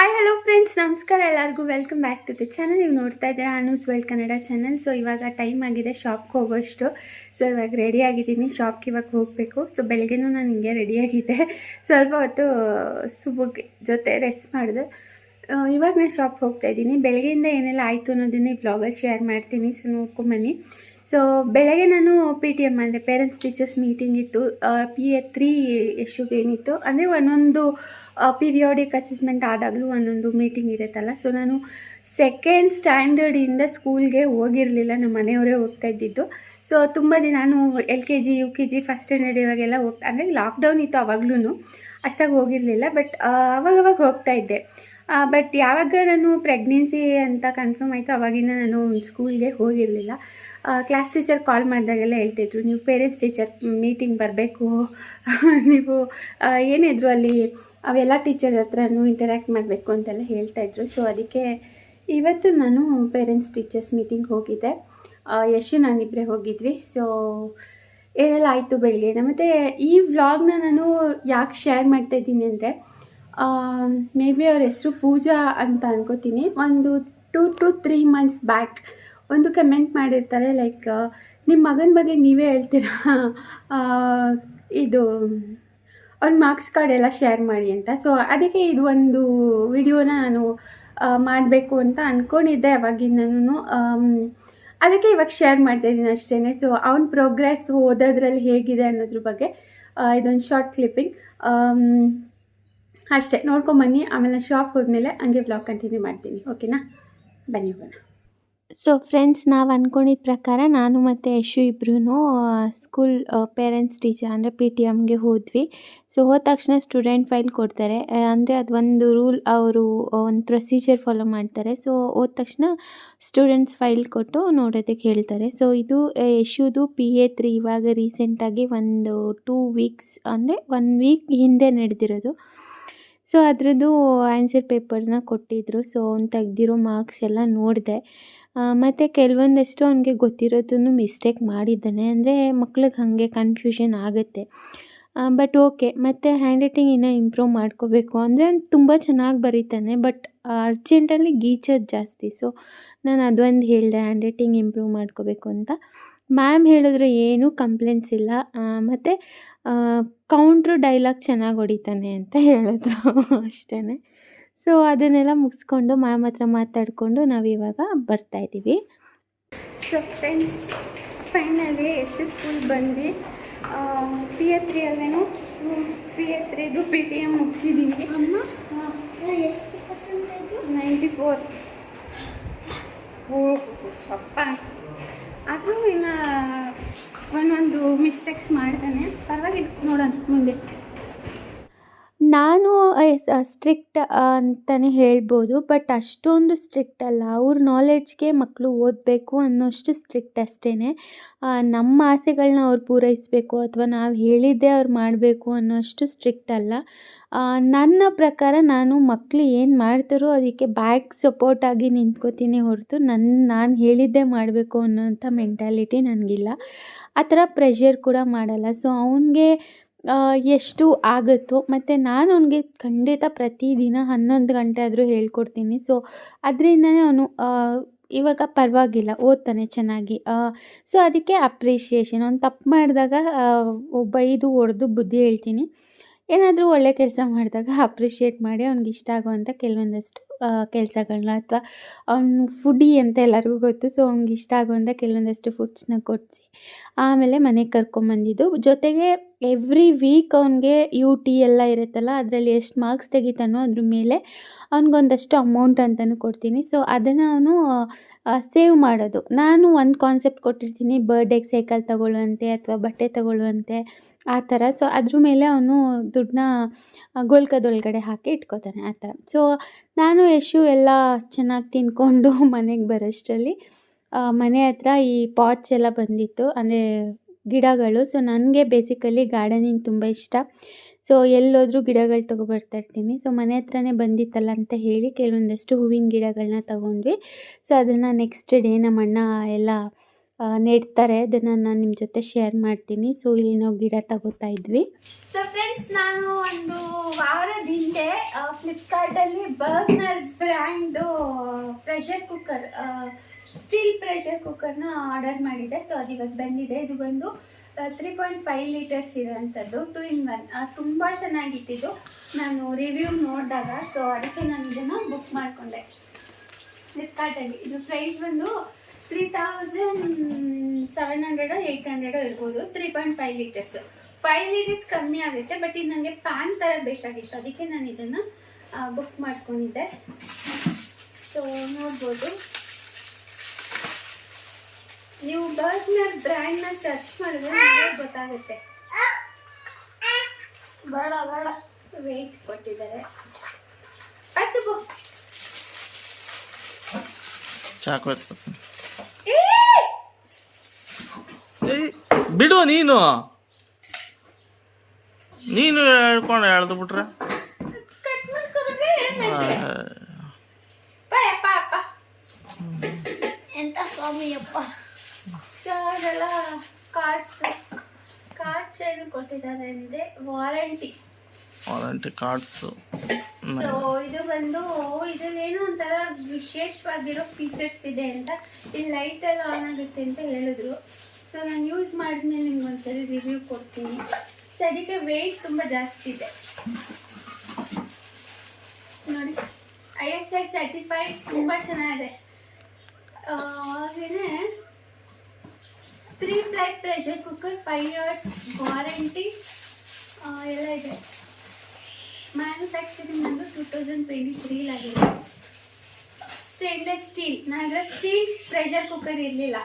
Hi hello friends ನಮಸ್ಕಾರ ಎಲ್ಲರಿಗೂ. Welcome back to the channel ನೀವು ನೋಡ್ತಾ ಇದ್ದೀರಾ Anu's world Kannada channel so ಇವಾಗ ಟೈಮ್ ಆಗಿದೆ ಶಾಪ್ಗೆ ಹೋಗೋಷ್ಟು. ಸೊ ಇವಾಗ ರೆಡಿ ಆಗಿದ್ದೀನಿ. ಶಾಪ್ಗೆ ಇವಾಗ ಹೋಗಬೇಕು. ಸೊ ಬೆಳಗ್ಗೆನೂ ನಾನು ಹಿಂಗೆ ರೆಡಿಯಾಗಿದ್ದೆ ಸ್ವಲ್ಪ ಹೊತ್ತು ಸುಬುಗ್ ಜೊತೆ ರೆಸ್ಟ್ ಮಾಡಿದೆ. ಇವಾಗ ನಾನು ಶಾಪ್ಗೆ ಹೋಗ್ತಾ ಇದ್ದೀನಿ. ಬೆಳಗ್ಗೆಯಿಂದ ಏನೆಲ್ಲ ಆಯಿತು ಅನ್ನೋದನ್ನ ಬ್ಲಾಗಲ್ಲಿ ಶೇರ್ ಮಾಡ್ತೀನಿ. ಸೊ ನೋಡ್ಕೊಂಬನ್ನಿ ಸೊ ಬೆಳಗ್ಗೆ ನಾನು ಪಿ ಟಿ ಎಂ ಅಂದರೆ ಪೇರೆಂಟ್ಸ್ ಟೀಚರ್ಸ್ ಮೀಟಿಂಗ್ ಇತ್ತು. ಪಿ ಎ ತ್ರೀ ಇಶ್ಯೂಗೆ ಏನಿತ್ತು? ಅಂದರೆ ಒಂದೊಂದು ಪೀರಿಯಾಡಿಕ್ ಅಸೆಸ್ಮೆಂಟ್ ಆದಾಗಲೂ ಒಂದೊಂದು ಮೀಟಿಂಗ್ ಇರುತ್ತಲ್ಲ. ಸೊ ನಾನು ಸೆಕೆಂಡ್ ಸ್ಟ್ಯಾಂಡರ್ಡಿಂದ ಸ್ಕೂಲ್ಗೆ ಹೋಗಿರಲಿಲ್ಲ. ನಮ್ಮ ಮನೆಯವರೇ ಹೋಗ್ತಾ ಇದ್ದಿದ್ದು. ಸೊ ತುಂಬ ದಿನ ನಾನು L K G U K G first standard ಇವಾಗೆಲ್ಲ ಹೋಗ್ತಾ ಅಂದರೆ ಲಾಕ್ಡೌನ್ ಇತ್ತು ಅವಾಗ್ಲೂ ಅಷ್ಟಾಗಿ ಹೋಗಿರಲಿಲ್ಲ. ಬಟ್ ಅವಾಗವಾಗ ಹೋಗ್ತಾ ಇದ್ದೆ. ಬಟ್ ಯಾವಾಗ ನಾನು ಪ್ರೆಗ್ನೆನ್ಸಿ ಅಂತ ಕನ್ಫರ್ಮ್ ಆಯಿತು, ಅವಾಗಿಂದ ನಾನು ಸ್ಕೂಲ್ಗೆ ಹೋಗಿರಲಿಲ್ಲ. ಕ್ಲಾಸ್ ಟೀಚರ್ ಕಾಲ್ ಮಾಡಿದಾಗೆಲ್ಲ ಹೇಳ್ತಿದ್ರು, ನೀವು ಪೇರೆಂಟ್ಸ್ ಟೀಚರ್ ಮೀಟಿಂಗ್ ಬರಬೇಕು. ನೀವು ಏನಿದ್ರು ಅಲ್ಲಿ ಅವೆಲ್ಲ ಟೀಚರ್ ಹತ್ರನೂ ಇಂಟರ್ಯಾಕ್ಟ್ ಮಾಡಬೇಕು ಅಂತೆಲ್ಲ ಹೇಳ್ತಾಯಿದ್ರು ಸೊ ಅದಕ್ಕೆ ಇವತ್ತು ನಾನು ಪೇರೆಂಟ್ಸ್ ಟೀಚರ್ಸ್ ಮೀಟಿಂಗ್ ಹೋಗಿದ್ದೆ. ಯಶು ನಾನಿಬ್ಬರೇ ಹೋಗಿದ್ವಿ. ಸೊ ಏನೆಲ್ಲ ಆಯಿತು ಬೆಳಗ್ಗೆ ಮತ್ತು ಈ ವ್ಲಾಗ್ನ ನಾನು ಯಾಕೆ ಶೇರ್ ಮಾಡ್ತಾ ಇದ್ದೀನಿ ಅಂದರೆ ಮೇ ಬಿ ಅವ್ರ ಹೆಸರು ಪೂಜಾ ಅಂತ ಅನ್ಕೋತೀನಿ. ಒಂದು two to three months back ಒಂದು ಕಮೆಂಟ್ ಮಾಡಿರ್ತಾರೆ ಲೈಕ್ ನಿಮ್ಮ ಮಗನ ಬಗ್ಗೆ ನೀವೇ ಹೇಳ್ತೀರಾ? ಇದು, ಅವ್ನ ಮಾರ್ಕ್ಸ್ ಕಾರ್ಡ್ ಎಲ್ಲ ಶೇರ್ ಮಾಡಿ ಅಂತ. ಸೊ ಅದಕ್ಕೆ ಇದು ಒಂದು ವಿಡಿಯೋನ ನಾನು ಮಾಡಬೇಕು ಅಂತ ಅಂದ್ಕೊಂಡಿದ್ದೆ ಅವಾಗಿಂದನೂ ಅದಕ್ಕೆ ಇವಾಗ ಶೇರ್ ಮಾಡ್ತಾ ಇದ್ದೀನಿ ಅಷ್ಟೇ ಸೊ ಅವ್ನ ಪ್ರೋಗ್ರೆಸ್ ಓದೋದ್ರಲ್ಲಿ ಹೇಗಿದೆ ಅನ್ನೋದ್ರ ಬಗ್ಗೆ ಇದೊಂದು ಶಾರ್ಟ್ ಕ್ಲಿಪ್ಪಿಂಗ್ ಅಷ್ಟೇ. ನೋಡ್ಕೊಂಬನ್ನಿ ಆಮೇಲೆ ಶಾಪ್ ಹೋದ್ಮೇಲೆ ಹಂಗೆ ವ್ಲಾಗ್ ಕಂಟಿನ್ಯೂ ಮಾಡ್ತೀನಿ. ಓಕೆನಾ ಬನ್ನಿ ಹೋಗೋಣ. ಸೊ ಫ್ರೆಂಡ್ಸ್ ನಾವು ಅಂದ್ಕೊಂಡಿದ್ದ ಪ್ರಕಾರ ನಾನು ಮತ್ತು ಯಶು ಇಬ್ಬರೂ ಸ್ಕೂಲ್ ಪೇರೆಂಟ್ಸ್ ಟೀಚರ್ ಅಂದರೆ ಪಿ ಟಿ ಎಮ್ಗೆ ಹೋದ್ವಿ. ಸೊ ಹೋದ ತಕ್ಷಣ ಸ್ಟೂಡೆಂಟ್ ಫೈಲ್ ಕೊಡ್ತಾರೆ. ಅಂದರೆ ಅದು ಒಂದು ರೂಲ್ ಅವರು ಒಂದು ಪ್ರೊಸೀಜರ್ ಫಾಲೋ ಮಾಡ್ತಾರೆ. ಸೊ ಹೋದ ತಕ್ಷಣ ಸ್ಟೂಡೆಂಟ್ಸ್ ಫೈಲ್ ಕೊಟ್ಟು ನೋಡೋದಕ್ಕೆ ಹೇಳ್ತಾರೆ. ಸೊ ಇದು ಯಶುದು ಪಿ ಎ ತ್ರೀ ಇವಾಗ ರೀಸೆಂಟಾಗಿ ಒಂದು ಟೂ ವೀಕ್ಸ್ ಅಂದರೆ ಒನ್ ವೀಕ್ ಹಿಂದೆ ನಡೆದಿರೋದು. ಸೊ ಅದರದ್ದು ಆನ್ಸರ್ ಪೇಪರ್ನ ಕೊಟ್ಟಿದ್ದರು ಸೊ ಅವ್ನು ತೆಗ್ದಿರೋ ಮಾರ್ಕ್ಸ್ ಎಲ್ಲ ನೋಡಿದೆ. ಮತ್ತು ಕೆಲವೊಂದಷ್ಟು ಅವನಿಗೆ ಗೊತ್ತಿರೋದನ್ನು ಮಿಸ್ಟೇಕ್ ಮಾಡಿದ್ದಾನೆ. ಅಂದರೆ ಮಕ್ಳಿಗೆ ಹಾಗೆ ಕನ್ಫ್ಯೂಷನ್ ಆಗುತ್ತೆ. ಬಟ್ ಓಕೆ ಮತ್ತು ಹ್ಯಾಂಡ್ ರೈಟಿಂಗ್ ಇನ್ನೂ ಇಂಪ್ರೂವ್ ಮಾಡ್ಕೋಬೇಕು. ಅಂದರೆ ಅವ್ನು ತುಂಬ ಚೆನ್ನಾಗಿ ಬರೀತಾನೆ ಬಟ್ ಅರ್ಜೆಂಟಲ್ಲಿ ಗೀಚೋದು ಜಾಸ್ತಿ. ಸೊ ನಾನು ಅದೊಂದು ಹೇಳಿದೆ ಹ್ಯಾಂಡ್ ರೈಟಿಂಗ್ ಇಂಪ್ರೂವ್ ಮಾಡ್ಕೋಬೇಕು ಅಂತ. ಮ್ಯಾಮ್ ಹೇಳಿದ್ರು ಏನೂ ಕಂಪ್ಲೇಂಟ್ಸ್ ಇಲ್ಲ. ಮತ್ತು ಕೌಂಟ್ರು ಡೈಲಾಗ್ ಚೆನ್ನಾಗಿ ಹೊಡಿತಾನೆ ಅಂತ ಹೇಳಿದ್ರು ಅಷ್ಟೇ ಸೊ ಅದನ್ನೆಲ್ಲ ಮುಗಿಸ್ಕೊಂಡು ಮ್ಯಾಮ್ ಹತ್ರ ಮಾತಾಡಿಕೊಂಡು ನಾವಿವಾಗ ಬರ್ತಾಯಿದ್ದೀವಿ so friends finally Yashu school ಬಂದು ಪಿ ಎ ತ್ರೀ ಅಲ್ಲೇನು? ಪಿ ಎ ತ್ರೀದು ಪಿ ಟಿ ಎಂ ಮುಗಿಸಿದ್ದೀವಿ ಅಮ್ಮ ಎಷ್ಟು ಪರ್ಸೆಂಟೇಜು ನೈಂಟಿ ಫೋರ್ ಓ ಅಪ್ಪ. ಆದರೂ ಇನ್ನು ಒಂದೊಂದು ಮಿಸ್ಟೇಕ್ಸ್ ಮಾಡ್ತಾನೆ. ಪರವಾಗಿಲ್ಲ ನೋಡೋಣ ಮುಂದೆ. ನಾನು ಸ್ಟ್ರಿಕ್ಟ್ ಅಂತಲೇ ಹೇಳ್ಬೋದು. ಬಟ್ ಅಷ್ಟೊಂದು ಸ್ಟ್ರಿಕ್ಟ್ ಅಲ್ಲ. ಅವ್ರ ನಾಲೆಡ್ಜ್ಗೆ ಮಕ್ಕಳು ಓದಬೇಕು ಅನ್ನೋಷ್ಟು ಸ್ಟ್ರಿಕ್ಟ್ ಅಷ್ಟೇ ನಮ್ಮ ಆಸೆಗಳನ್ನ ಅವ್ರು ಪೂರೈಸಬೇಕು ಅಥವಾ ನಾವು ಹೇಳಿದ್ದೇ ಅವ್ರು ಮಾಡಬೇಕು ಅನ್ನೋಷ್ಟು ಸ್ಟ್ರಿಕ್ಟ್ ಅಲ್ಲ. ನನ್ನ ಪ್ರಕಾರ ನಾನು ಮಕ್ಕಳು ಏನು ಮಾಡ್ತಾರೋ ಅದಕ್ಕೆ ಬ್ಯಾಕ್ ಸಪೋರ್ಟ್ ಆಗಿ ನಿಂತ್ಕೋತೀನಿ ಹೊರತು ನನ್ನ ನಾನು ಹೇಳಿದ್ದೇ ಮಾಡಬೇಕು ಅನ್ನೋಂಥ ಮೆಂಟಾಲಿಟಿ ನನಗಿಲ್ಲ. ಆ ಥರ ಪ್ರೆಷರ್ ಕೂಡ ಮಾಡಲ್ಲ. ಸೊ ಅವನಿಗೆ ಎಷ್ಟು ಆಗುತ್ತೋ, ಮತ್ತು ನಾನು ಅವನಿಗೆ ಖಂಡಿತ ಪ್ರತಿದಿನ ಹನ್ನೊಂದು ಗಂಟೆ ಆದರೂ ಹೇಳ್ಕೊಡ್ತೀನಿ. ಸೊ ಅದರಿಂದನೇ ಅವನು ಇವಾಗ ಪರವಾಗಿಲ್ಲ, ಓದ್ತಾನೆ ಚೆನ್ನಾಗಿ. ಸೊ ಅದಕ್ಕೆ ಅಪ್ರಿಷಿಯೇಷನ್ ಅವ್ನು ತಪ್ಪು ಮಾಡಿದಾಗ ಬೈದು ಹೊಡೆದು ಬುದ್ಧಿ ಹೇಳ್ತೀನಿ. ಏನಾದರೂ ಒಳ್ಳೆ ಕೆಲಸ ಮಾಡಿದಾಗ ಅಪ್ರಿಷಿಯೇಟ್ ಮಾಡಿ ಅವ್ನಿಗೆ ಇಷ್ಟ ಆಗುವಂಥ ಕೆಲವೊಂದಷ್ಟು ಕೆಲಸಗಳನ್ನ ಅಥವಾ ಅವ್ನು ಫುಡಿ ಅಂತ ಎಲ್ಲರಿಗೂ ಗೊತ್ತು ಸೊ ಅವ್ನಿಗೆ ಇಷ್ಟ ಆಗುವಂಥ ಕೆಲವೊಂದಷ್ಟು ಫುಡ್ಸ್ನ ಕೊಡಿಸಿ. ಆಮೇಲೆ ಮನೆಗೆ ಕರ್ಕೊಂಬಂದಿದ್ದು ಜೊತೆಗೆ ಎವ್ರಿ ವೀಕ್ ಅವ್ನಿಗೆ ಯು ಟಿ ಎಲ್ಲ ಇರುತ್ತಲ್ಲ, ಅದರಲ್ಲಿ ಎಷ್ಟು ಮಾರ್ಕ್ಸ್ ತೆಗಿತಾನೋ ಅದ್ರ ಮೇಲೆ ಅವ್ನಿಗೊಂದಷ್ಟು ಅಮೌಂಟ್ ಅಂತಲೂ ಕೊಡ್ತೀನಿ. ಸೊ ಅದನ್ನು ಅವನು ಸೇವ್ ಮಾಡೋದು. ನಾನು ಒಂದು ಕಾನ್ಸೆಪ್ಟ್ ಕೊಟ್ಟಿರ್ತೀನಿ ಬರ್ಡೇಗೆ ಸೈಕಲ್ ತಗೊಳ್ಳುವಂತೆ ಅಥವಾ ಬಟ್ಟೆ ತಗೊಳ್ಳುವಂತೆ, ಆ ಥರ. ಸೊ ಅದ್ರ ಮೇಲೆ ಅವನು ದುಡ್ಡನ್ನ ಗೋಲ್ಕದೊಳಗಡೆ ಹಾಕಿ ಇಟ್ಕೋತಾನೆ, ಆ ಥರ. ಸೊ ನಾನು ಯಶು ಎಲ್ಲ ಚೆನ್ನಾಗಿ ತಿಂದ್ಕೊಂಡು ಮನೆಗೆ ಬರೋಷ್ಟರಲ್ಲಿ ಮನೆ ಹತ್ರ ಈ ಪಾಟ್ಸ್ ಎಲ್ಲ ಬಂದಿತ್ತು. ಅಂದರೆ ಗಿಡಗಳು. ಸೊ ನನಗೆ ಬೇಸಿಕಲಿ ಗಾರ್ಡನಿಂಗ್ ತುಂಬ ಇಷ್ಟ. ಸೊ ಎಲ್ಲೋದ್ರೂ ಗಿಡಗಳು ತೊಗೊಬರ್ತಾ ಇರ್ತೀನಿ. ಸೊ ಮನೆ ಹತ್ರನೇ ಬಂದಿತ್ತಲ್ಲ ಅಂತ ಹೇಳಿ ಕೆಲವೊಂದಷ್ಟು ಹೂವಿನ ಗಿಡಗಳನ್ನ ತಗೊಂಡ್ವಿ. ಸೊ ಅದನ್ನು ನೆಕ್ಸ್ಟ್ ಡೇ ನಮ್ಮ ಅಣ್ಣ ಎಲ್ಲ ನೆಡ್ತಾರೆ. ಅದನ್ನು ನಾನು ನಿಮ್ಮ ಜೊತೆ ಶೇರ್ ಮಾಡ್ತೀನಿ. ಸೊ ಇಲ್ಲಿ ನಾವು ಗಿಡ ತಗೋತಾ ಇದ್ವಿ. ಸೊ ಫ್ರೆಂಡ್ಸ್ ನಾನು ಒಂದು ವಾರದ ಹಿಂದೆ ಫ್ಲಿಪ್ಕಾರ್ಟಲ್ಲಿ Bergner brand pressure cooker steel pressure ಕುಕ್ಕರ್ನ order ಮಾಡಿದ್ದೆ ಸೊ ಅದು ಇವತ್ತು ಬಂದಿದೆ. ಇದು ಬಂದು ತ್ರೀ ಪಾಯಿಂಟ್ ಫೈವ್ ಲೀಟರ್ಸ್ ಇರೋವಂಥದ್ದು ಟು ಇನ್ ಒನ್ ತುಂಬ ಚೆನ್ನಾಗಿತ್ತಿದ್ದು. ನಾನು ರಿವ್ಯೂ ನೋಡಿದಾಗ ಸೊ ಅದಕ್ಕೆ ನಾನು ಇದನ್ನು ಬುಕ್ ಮಾಡಿಕೊಂಡೆ. ಫ್ಲಿಪ್ಕಾರ್ಟಲ್ಲಿ ಇದು ಪ್ರೈಸ್ ಬಂದು ತ್ರೀ ತೌಸಂಡ್ ಸೆವೆನ್ ಹಂಡ್ರೆಡೋ ಏಯ್ಟ್ ಹಂಡ್ರೆಡೋ ಇರ್ಬೋದು. Three point five litres five litres ಕಮ್ಮಿ ಆಗುತ್ತೆ ಬಟ್ ಇದು ನನಗೆ ಪ್ಯಾನ್ ಥರ ಬೇಕಾಗಿತ್ತು. ಅದಕ್ಕೆ ನಾನು ಇದನ್ನು ಬುಕ್ ಮಾಡ್ಕೊಂಡಿದ್ದೆ. ಸೊ ನೋಡ್ಬೋದು. ನೀವು ಬರ್ಗ್ನರ್ ಬ್ರ್ಯಾಂಡ್ನ ಸರ್ಚ್ ಮಾಡಿದ್ರೆ ನಿಮಗೆ ಗೊತ್ತಾಗುತ್ತೆ. ಬೇಡ ಬೇಡ. ವೆಯ್ಟ್ ಕೊಟ್ಟಿದ್ದಾರೆ. ಅಚ್ಚು ಚಾಕು ಬಿಡು ನೀನು. ನೀನು ಹೇಳ್ಕೊಂಡು ಎಳ್ದು ಬಿಟ್ರೆ. ಎಂತ ಸ್ವಾಮಿ ಸೊ ಕಾರ್ಡ್ಸ್ ಕಾರ್ಡ್ಸ್ ಏನು ಕೊಟ್ಟಿದ್ದಾರೆ ಅಂದರೆ ವಾರಂಟಿ ವಾರಂಟಿ ಕಾರ್ಡ್ಸ್ ಸೊ ಇದು ಬಂದು ಇದರಲ್ಲಿ ಏನೋ ಒಂಥರ ವಿಶೇಷವಾಗಿರೋ ಫೀಚರ್ಸ್ ಇದೆ ಅಂತ ಇಲ್ಲಿ ಲೈಟ್ ಎಲ್ಲ ಆನ್ ಆಗುತ್ತೆ ಅಂತ ಹೇಳಿದ್ರು. ಸೊ ನಾನು ಯೂಸ್ ಮಾಡಿದ್ಮೇಲೆ ನಿಮ್ಗೆ ಒಂದ್ಸರಿ ರಿವ್ಯೂ ಕೊಡ್ತೀನಿ. ಸೊ ಅದಕ್ಕೆ ವೆಯ್ಟ್ ತುಂಬ ಜಾಸ್ತಿ ಇದೆ. ನೋಡಿ ಐ ಎಸ್ ಐ ಸರ್ಟಿಫೈಡ್ ತುಂಬ ಚೆನ್ನಾಗಿದೆ. ಹಾಗೇನೆ pressure cooker five years warranty ಎಲ್ಲ ಇದೆ. ಮ್ಯಾನುಫ್ಯಾಕ್ಚರಿಂಗ್ ಬಂದು ಟೂ ತೌಸಂಡ್ ಟ್ವೆಂಟಿ ತ್ರೀಲಾಗಿದೆ ಸ್ಟೇನ್ಲೆಸ್ ಸ್ಟೀಲ್ ನಾವೆಲ್ಲ ಸ್ಟೀಲ್ ಪ್ರೆಷರ್ ಕುಕ್ಕರ್ ಇರಲಿಲ್ಲ.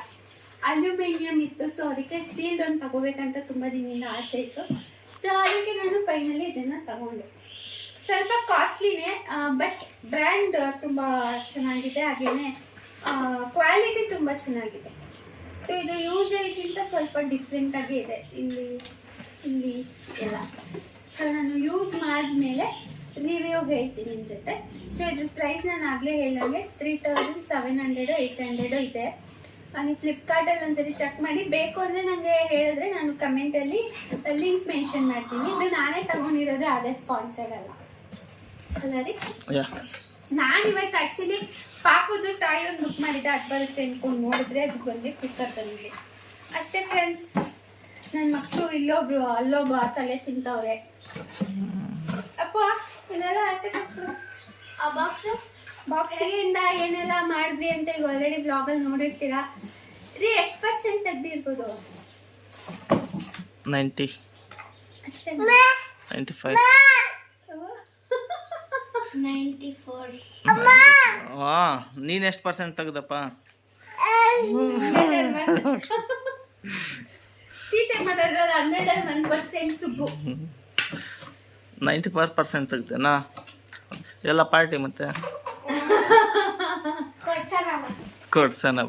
ಅಲ್ಯೂಮಿನಿಯಂ ಇತ್ತು ಸೊ ಅದಕ್ಕೆ ಸ್ಟೀಲ್ ಒಂದು ತಗೋಬೇಕಂತ ತುಂಬ ದಿನದಿಂದ ಆಸೆ ಇತ್ತು. ಸೊ ಅದಕ್ಕೆ ನಾನು ಫೈನಲಿ ಇದನ್ನು ತಗೊಂಡೆ. ಸ್ವಲ್ಪ ಕಾಸ್ಟ್ಲಿನೇ ಬಟ್ ಬ್ರ್ಯಾಂಡ್ ತುಂಬ ಚೆನ್ನಾಗಿದೆ ಹಾಗೆಯೇ ಕ್ವಾಲಿಟಿ ತುಂಬ ಚೆನ್ನಾಗಿದೆ. ಸೊ ಇದು ಯೂಶಲ್ಗಿಂತ ಸ್ವಲ್ಪ ಡಿಫ್ರೆಂಟಾಗಿ ಇದೆ. ಇಲ್ಲಿ ಇಲ್ಲಿ ಎಲ್ಲ. ಸೊ ನಾನು ಯೂಸ್ ಮಾಡಿದ್ಮೇಲೆ ರಿವ್ಯೂ ಹೇಳ್ತೀನಿ ನಿಮ್ಮ ಜೊತೆ. ಸೊ ಇದ್ರ ಪ್ರೈಸ್ ನಾನು ಆಗಲೇ ಹೇಳಂಗೆ three thousand seven hundred eight hundred ಇದೆ. ನೀವು ಫ್ಲಿಪ್ಕಾರ್ಟಲ್ಲಿ ಒಂದ್ಸರಿ ಚೆಕ್ ಮಾಡಿ. ಬೇಕು ಅಂದರೆ ನನಗೆ ಹೇಳಿದ್ರೆ ನಾನು ಕಮೆಂಟಲ್ಲಿ ಲಿಂಕ್ ಮೆನ್ಷನ್ ಮಾಡ್ತೀನಿ. ಇದು ನಾನೇ ತಗೊಂಡಿರೋದು ಅದೇ ಸ್ಪಾನ್ಸರ್ಡ್ ಅಲ್ಲ. ಅಲ್ಲ ರೀ? ನಾನು ಇವತ್ತು ಆ್ಯಕ್ಚುಲಿ ಪಾಪದು ಟಾಯ್ ಒಂದು ಬುಕ್ ಮಾಡಿದ್ದೆ ಅದು ಬರುತ್ತೆ ಅಂದ್ಕೊಂಡು ನೋಡಿದ್ರೆ ಅದು ಬಂದು ಕುಕ್ಕರ್ ಬಂದಿದೆ. ಅಷ್ಟೇ ಫ್ರೆಂಡ್ಸ್ ನನ್ನ ಮಕ್ಕಳು ಇಲ್ಲೊಬ್ರು ಅಲ್ಲೊಬ್ಬ ತಲೆ ತಿಂತವ್ರೆ. ಅಪ್ಪ ಇದೆಲ್ಲ ಆಚೆ ಕೊಟ್ಟರು ಆ ಬಾಕ್ಸ್ ಬಾಕ್ಸಿಂದ ಏನೆಲ್ಲ ಮಾಡಿದ್ವಿ ಅಂತ ಈಗ ಆಲ್ರೆಡಿ ಬ್ಲಾಗಲ್ಲಿ ನೋಡಿರ್ತೀರಾ? ರೀ ಎಷ್ಟು ಪರ್ಸೆಂಟ್ ತೆಗ್ದಿರ್ಬೋದು? ನೈಂಟಿ ಅಷ್ಟೇ. ನೈಂಟಿ ಫೈವ್ ಹಾಂ ನೀನು ಎಷ್ಟು ಪರ್ಸೆಂಟ್ ತೆಗ್ದಪ್ಪ? ನೈಂಟಿ ಫೋರ್ ಪರ್ಸೆಂಟ್ ತೆಗ್ದೇನಾ? ಎಲ್ಲ ಪಾರ್ಟಿ ಮತ್ತೆ? ಕೊಡ್ಸನ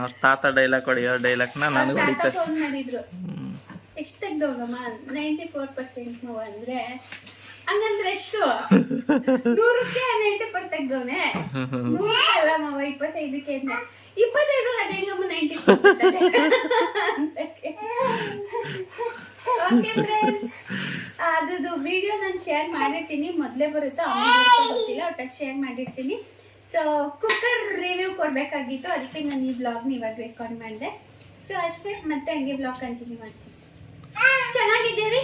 ಅವ್ರ ತಾತ ಡೈಲಾಗ್ ಹೊಡಿಯೋ ಡೈಲಾಗ್ನ ನನಗೆ ಹೊಡಿತಾರೆ ಎಷ್ಟು ತೆಗ್ದವ್ರಮ್ಮ? ನೈಂಟಿ ಫೋರ್ ಪರ್ಸೆಂಟ್ ನೋವು ಅಂದ್ರೆ ಹಂಗಂದ್ರೆ ಎಷ್ಟು? ನೂರಕ್ಕೆ ನೈಂಟಿ ತೆಗ್ದವನೆ. ನೂರ ಅಲ್ಲ ಮಾವ ಇಪ್ಪತ್ತೈದಕ್ಕೆ ಅಂತ ಇಪ್ಪತ್ತೈದು ಹದಿನೈದು ಹೆಂಗಮ್ಮ ನೈಂಟಿ ಅದ್ರದ್ದು ವಿಡಿಯೋ ನಾನು ಶೇರ್ ಮಾಡಿರ್ತೀನಿ. ಮೊದಲೇ ಬರುತ್ತಾ ಗೊತ್ತಿಲ್ಲ ಒಟ್ಟಾಗಿ ಶೇರ್ ಮಾಡಿರ್ತೀನಿ. ಸೊ ಕುಕ್ಕರ್ ರಿವ್ಯೂ ಕೊಡಬೇಕಾಗಿತ್ತು. ಅದಕ್ಕೆ ನಾನು ಈ ಬ್ಲಾಗ್ನ ಇವಾಗ ರೆಕಾರ್ಡ್ ಮಾಡಿದೆ. ಸೊ ಅಷ್ಟೇ. ಮತ್ತೆ ಹಂಗೆ ಬ್ಲಾಗ್ ಕಂಟಿನ್ಯೂ ಮಾಡ್ತೀನಿ. ಚೆನ್ನಾಗಿದ್ದೀರಿ?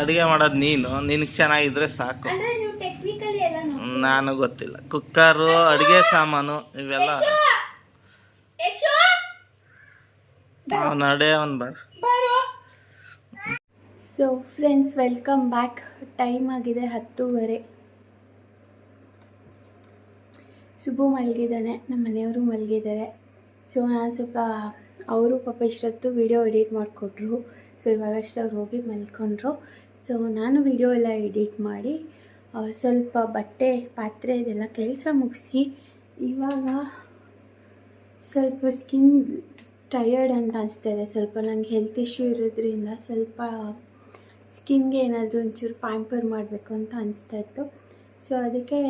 ಅಡುಗೆ ಮಾಡೋದು ನೀನು ನಿನಗೆ ಚೆನ್ನಾಗಿದ್ರೆ ಸಾಕು. ಅಂದ್ರೆ ನೀವು ಟೆಕ್ನಿಕಲಿ ಎಲ್ಲ ನಾನು ಗೊತ್ತಿಲ್ಲ. ಕುಕ್ಕರು ಅಡುಗೆ ಸಾಮಾನು ಇವೆಲ್ಲ. ನಡೆ ಒಂದು ಬಾರ್ ಬಾರೋ. So friends welcome back time ಆಗಿದೆ ಹತ್ತೂವರೆ. ಸುಬ್ಬು ಮಲಗಿದ್ದಾನೆ ನಮ್ಮ ಮನೆಯವರು ಮಲಗಿದ್ದಾರೆ. ಸೊ ನಾನು ಸ್ವಲ್ಪ ಅವರು ಪಾಪ ಇಷ್ಟೊತ್ತು ವಿಡಿಯೋ ಎಡಿಟ್ ಮಾಡಿಕೊಟ್ರು. ಸೊ ಇವಾಗಷ್ಟು ಅವ್ರು ಹೋಗಿ ಮಲ್ಕೊಂಡ್ರು. ಸೊ ನಾನು ವಿಡಿಯೋ ಎಲ್ಲ ಎಡಿಟ್ ಮಾಡಿ ಸ್ವಲ್ಪ ಬಟ್ಟೆ, ಪಾತ್ರೆ ಇದೆಲ್ಲ ಕೆಲಸ ಮುಗಿಸಿ, ಇವಾಗ ಸ್ವಲ್ಪ ಸ್ಕಿನ್ ಟಯರ್ಡ್ ಅಂತ ಅನಿಸ್ತಾ ಇದೆ. ಸ್ವಲ್ಪ ನಂಗೆ ಹೆಲ್ತ್ ಇಶ್ಯೂ ಇರೋದ್ರಿಂದ ಸ್ವಲ್ಪ ಸ್ಕಿನ್ಗೆ ಏನಾದರೂ ಒಂಚೂರು ಪ್ಯಾಂಪರ್ ಮಾಡಬೇಕು ಅಂತ ಅನಿಸ್ತಾ ಇತ್ತು. ಸೊ ಅದಕ್ಕೆ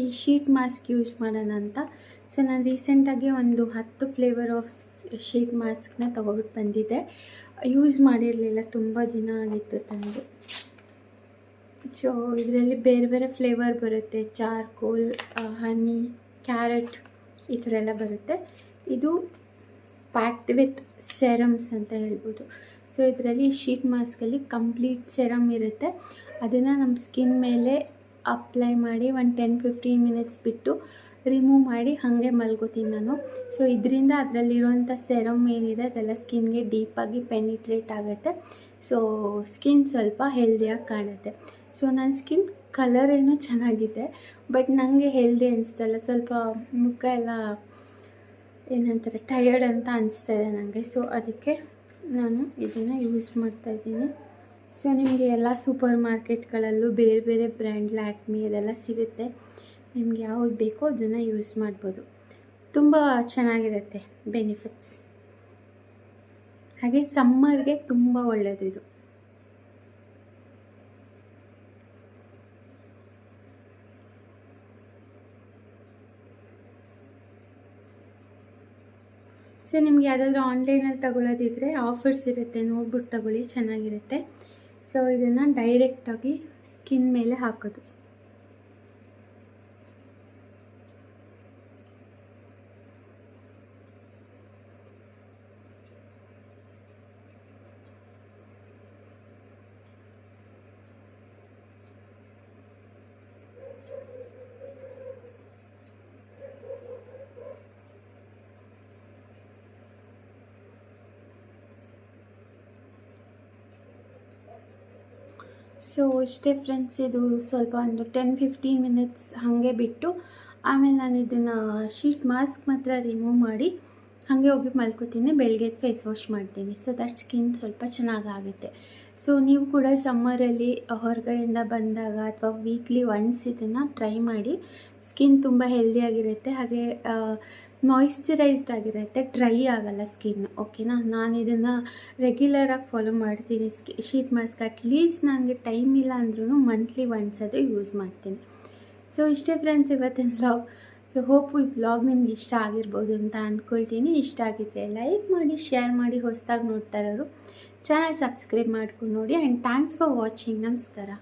ಈ ಶೀಟ್ ಮಾಸ್ಕ್ ಯೂಸ್ ಮಾಡೋಣ ಅಂತ. ಸೊ ನಾನು ರೀಸೆಂಟಾಗಿ ಒಂದು ಹತ್ತು ಫ್ಲೇವರ್ ಆಫ್ ಶೀಟ್ ಮಾಸ್ಕ್ನ ತೊಗೊಬಿಟ್ಟು ಬಂದಿದ್ದೆ ಯೂಸ್ ಮಾಡಿರಲಿಲ್ಲ, ತುಂಬ ದಿನ ಆಗಿತ್ತು ತಂದು. ಸೊ ಇದರಲ್ಲಿ ಬೇರೆ ಬೇರೆ ಫ್ಲೇವರ್ ಬರುತ್ತೆ. ಚಾರ್ಕೋಲ್ ಹನಿ ಕ್ಯಾರೆಟ್ ಈ ಥರ ಎಲ್ಲ ಬರುತ್ತೆ. ಇದು ಪ್ಯಾಕ್ಡ್ ವಿತ್ ಸೆರಮ್ಸ್ ಅಂತ ಹೇಳ್ಬೋದು. ಸೊ ಇದರಲ್ಲಿ ಶೀಟ್ ಮಾಸ್ಕಲ್ಲಿ ಕಂಪ್ಲೀಟ್ ಸೆರಮ್ ಇರುತ್ತೆ. ಅದನ್ನು ನಮ್ಮ ಸ್ಕಿನ್ ಮೇಲೆ ಅಪ್ಲೈ ಮಾಡಿ ಒಂದು ಟೆನ್ ಫಿಫ್ಟೀನ್ ಮಿನಿಟ್ಸ್ ಬಿಟ್ಟು ರಿಮೂವ್ ಮಾಡಿ ಹಾಗೆ ಮಲ್ಗೋತೀನಿ ನಾನು. ಸೊ ಇದರಿಂದ ಅದರಲ್ಲಿರುವಂಥ ಸೆರಮ್ ಏನಿದೆ ಅದೆಲ್ಲ ಸ್ಕಿನ್ಗೆ ಡೀಪಾಗಿ ಪೆನಿಟ್ರೇಟ್ ಆಗುತ್ತೆ. ಸೊ ಸ್ಕಿನ್ ಸ್ವಲ್ಪ ಹೆಲ್ದಿಯಾಗಿ ಕಾಣುತ್ತೆ. ಸೊ ನನ್ನ ಸ್ಕಿನ್ ಕಲರ್ ಏನೋ ಚೆನ್ನಾಗಿದೆ ಬಟ್ ನನಗೆ ಹೆಲ್ದಿ ಅನಿಸ್ತಲ್ಲ. ಸ್ವಲ್ಪ ಮುಖ ಎಲ್ಲ ಏನಂತಾರೆ ಟಯರ್ಡ್ ಅಂತ ಅನಿಸ್ತಾ ಇದೆ ನನಗೆ ಸೊ ಅದಕ್ಕೆ ನಾನು ಇದನ್ನು ಯೂಸ್ ಮಾಡ್ತಾಯಿದ್ದೀನಿ ಸೊ ನಿಮಗೆ ಎಲ್ಲ ಸೂಪರ್ ಮಾರ್ಕೆಟ್ಗಳಲ್ಲೂ ಬೇರೆ ಬೇರೆ ಬ್ರ್ಯಾಂಡ್ ಲ್ಯಾಕ್ಮಿ ಇದೆಲ್ಲ ಸಿಗುತ್ತೆ. ನಿಮ್ಗೆ ಯಾವ್ದು ಬೇಕೋ ಅದನ್ನು ಯೂಸ್ ಮಾಡ್ಬೋದು. ತುಂಬ ಚೆನ್ನಾಗಿರುತ್ತೆ ಬೆನಿಫಿಟ್ಸ್. ಹಾಗೆ ಸಮ್ಮರ್ಗೆ ತುಂಬ ಒಳ್ಳೆಯದು ಇದು. ಸೊ ನಿಮ್ಗೆ ಯಾವುದಾದ್ರೂ ಆನ್ಲೈನಲ್ಲಿ ತಗೊಳ್ಳೋದಿದ್ರೆ ಆಫರ್ಸ್ ಇರುತ್ತೆ. ನೋಡ್ಬಿಟ್ಟು ತಗೊಳ್ಳಿ, ಚೆನ್ನಾಗಿರುತ್ತೆ. ಸೊ ಇದನ್ನು ಡೈರೆಕ್ಟಾಗಿ ಸ್ಕಿನ್ ಮೇಲೆ ಹಾಕೋದು. ಸೊ ಇಷ್ಟೇ ಫ್ರೆಂಡ್ಸ್ ಇದು ಸ್ವಲ್ಪ ಒಂದು ಟೆನ್ ಫಿಫ್ಟೀನ್ ಮಿನಿಟ್ಸ್ ಹಾಗೆ ಬಿಟ್ಟು ಆಮೇಲೆ ನಾನು ಇದನ್ನು ಶೀಟ್ ಮಾಸ್ಕ್ ಮಾತ್ರ ರಿಮೂವ್ ಮಾಡಿ ಹಾಗೆ ಹೋಗಿ ಮಲ್ಕೋತೀನಿ ಬೆಳಗ್ಗೆ ಫೇಸ್ ವಾಶ್ ಮಾಡ್ತೀನಿ. ಸೊ ದಟ್ ಸ್ಕಿನ್ ಸ್ವಲ್ಪ ಚೆನ್ನಾಗಾಗುತ್ತೆ ಸೊ ನೀವು ಕೂಡ ಸಮ್ಮರಲ್ಲಿ ಹೊರಗಡೆಯಿಂದ ಬಂದಾಗ ಅಥವಾ ವೀಕ್ಲಿ ಒನ್ಸ್ ಇದನ್ನು ಟ್ರೈ ಮಾಡಿ ಸ್ಕಿನ್ ತುಂಬ ಹೆಲ್ದಿಯಾಗಿರುತ್ತೆ ಹಾಗೆ ಮಾಯಿಶ್ಚರೈಸ್ಡ್ ಆಗಿರುತ್ತೆ ಡ್ರೈ ಆಗಲ್ಲ ಸ್ಕಿನ್ ಓಕೆನಾ ನಾನು ಇದನ್ನು ರೆಗ್ಯುಲರಾಗಿ ಫಾಲೋ ಮಾಡ್ತೀನಿ. ಸ್ಕಿ ಶೀಟ್ ಮಾಸ್ಕ್ ಅಟ್ಲೀಸ್ಟ್ ನನಗೆ ಟೈಮ್ ಇಲ್ಲ ಅಂದ್ರೂ ಮಂತ್ಲಿ ಒನ್ಸ್ ಆದರೂ ಯೂಸ್ ಮಾಡ್ತೀನಿ. ಸೊ ಇಷ್ಟೇ ಫ್ರೆಂಡ್ಸ್ ಇವತ್ತಿನ ಬ್ಲಾಗ್ ಸೊ ಹೋಪ್ ಈ ಬ್ಲಾಗ್ ನಿಮ್ಗೆ ಇಷ್ಟ ಆಗಿರ್ಬೋದು ಅಂತ ಅಂದ್ಕೊಳ್ತೀನಿ ಇಷ್ಟ ಆಗಿದ್ದರೆ ಲೈಕ್ ಮಾಡಿ ಶೇರ್ ಮಾಡಿ, ಹೊಸದಾಗಿ ನೋಡ್ತಾ ಇರೋರು. ಚಾನಲ್ ಸಬ್ಸ್ಕ್ರೈಬ್ ಮಾಡ್ಕೊಂಡು ನೋಡಿ. ಆ್ಯಂಡ್ ಥ್ಯಾಂಕ್ಸ್ ಫಾರ್ ವಾಚಿಂಗ್ ನಮಸ್ಕಾರ.